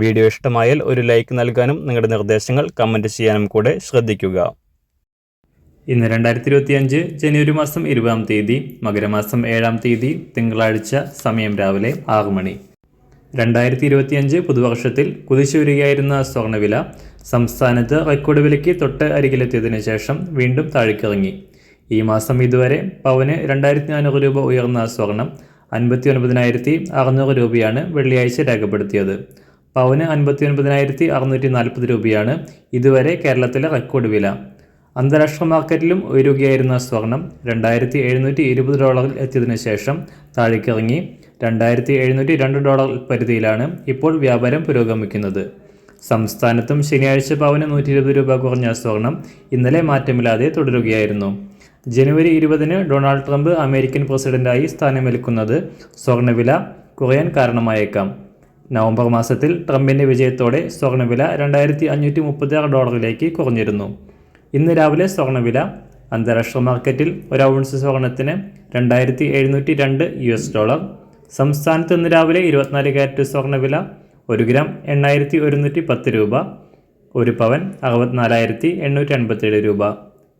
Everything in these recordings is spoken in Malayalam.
വീഡിയോ ഇഷ്ടമായാൽ ഒരു ലൈക്ക് നൽകാനും നിങ്ങളുടെ നിർദ്ദേശങ്ങൾ കമന്റ് ചെയ്യാനും കൂടെ ശ്രദ്ധിക്കുക. ഇന്ന് രണ്ടായിരത്തി ഇരുപത്തി അഞ്ച് ജനുവരി മാസം ഇരുപതാം തീയതി മകരമാസം ഏഴാം തീയതി തിങ്കളാഴ്ച സമയം രാവിലെ ആറ് മണി. രണ്ടായിരത്തി ഇരുപത്തിയഞ്ച് പുതുവർഷത്തിൽ കുതിച്ചുവരികയായിരുന്ന സ്വർണവില സംസ്ഥാനത്ത് റെക്കോർഡ് വിലയ്ക്ക് തൊട്ട് അരികിലെത്തിയതിനു ശേഷം വീണ്ടും താഴേക്കിറങ്ങി. ഈ മാസം ഇതുവരെ പവന് രണ്ടായിരത്തി നാനൂറ് രൂപ ഉയർന്ന സ്വർണം അൻപത്തി ഒൻപതിനായിരത്തി അറുന്നൂറ് രൂപയാണ് വെള്ളിയാഴ്ച രേഖപ്പെടുത്തിയത്. പവന് അൻപത്തി ഒൻപതിനായിരത്തി അറുന്നൂറ്റി നാൽപ്പത് രൂപയാണ്. ഇതുവരെ കേരളത്തിലെ റെക്കോർഡ് വില. അന്താരാഷ്ട്ര മാർക്കറ്റിലും ഉയരുകയായിരുന്ന സ്വർണം രണ്ടായിരത്തി എഴുന്നൂറ്റി ഇരുപത് ഡോളറിൽ എത്തിയതിനു ശേഷം താഴേക്കിറങ്ങി. രണ്ടായിരത്തി എഴുന്നൂറ്റി രണ്ട് ഡോളർ പരിധിയിലാണ് ഇപ്പോൾ വ്യാപാരം പുരോഗമിക്കുന്നത്. സംസ്ഥാനത്തും ശനിയാഴ്ച പവന് നൂറ്റി ഇരുപത് രൂപ കുറഞ്ഞ സ്വർണം ഇന്നലെ മാറ്റമില്ലാതെ തുടരുകയായിരുന്നു. ജനുവരി ഇരുപതിന് ഡൊണാൾഡ് ട്രംപ് അമേരിക്കൻ പ്രസിഡന്റായി സ്ഥാനമേൽക്കുന്നത് സ്വർണവില കുറയാൻ കാരണമായേക്കാം. നവംബർ മാസത്തിൽ ട്രംപിന്റെ വിജയത്തോടെ സ്വർണവില രണ്ടായിരത്തി അഞ്ഞൂറ്റി മുപ്പത്തി ആറ് ഡോളറിലേക്ക് കുറഞ്ഞിരുന്നു. ഇന്ന് രാവിലെ സ്വർണവില അന്താരാഷ്ട്ര മാർക്കറ്റിൽ ഒരു ഔൺസ് സ്വർണത്തിന് രണ്ടായിരത്തി എഴുന്നൂറ്റി രണ്ട് യു എസ് ഡോളർ. സംസ്ഥാനത്ത് ഇന്ന് രാവിലെ ഇരുപത്തിനാല് കാരറ്റ് സ്വർണവില ഒരു ഗ്രാം എണ്ണായിരത്തി ഒരുന്നൂറ്റി പത്ത് രൂപ ഒരു പവൻ അറുപത്തിനാലായിരത്തി എണ്ണൂറ്റി അൻപത്തേഴ് രൂപ.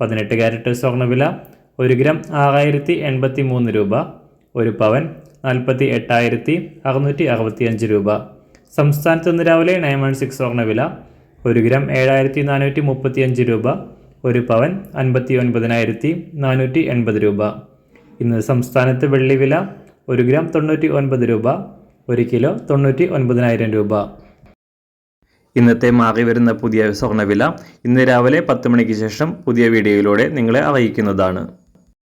പതിനെട്ട് കാരറ്റ് സ്വർണവില ഒരു ഗ്രാം ആറായിരത്തി എൺപത്തി മൂന്ന് രൂപ ഒരു പവൻ നാൽപ്പത്തി എട്ടായിരത്തി അറുന്നൂറ്റി അറുപത്തിയഞ്ച് രൂപ. സംസ്ഥാനത്ത് ഇന്ന് രാവിലെ നയൻ വൺ സിക്സ് സ്വർണവില ഒരു ഗ്രാം ഏഴായിരത്തി നാനൂറ്റി മുപ്പത്തിയഞ്ച് രൂപ ഒരു പവൻ അൻപത്തി ഒൻപതിനായിരത്തി നാനൂറ്റി എൺപത് രൂപ. ഇന്ന് സംസ്ഥാനത്ത് വെള്ളി വില ഒരു ഗ്രാം തൊണ്ണൂറ്റി ഒൻപത് രൂപ ഒരു കിലോ തൊണ്ണൂറ്റി ഒൻപതിനായിരം രൂപ. ഇന്നത്തെ മാറി വരുന്ന പുതിയ സ്വർണവില ഇന്ന് രാവിലെ പത്ത് മണിക്ക് ശേഷം പുതിയ വീഡിയോയിലൂടെ നിങ്ങളെ അറിയിക്കുന്നതാണ്.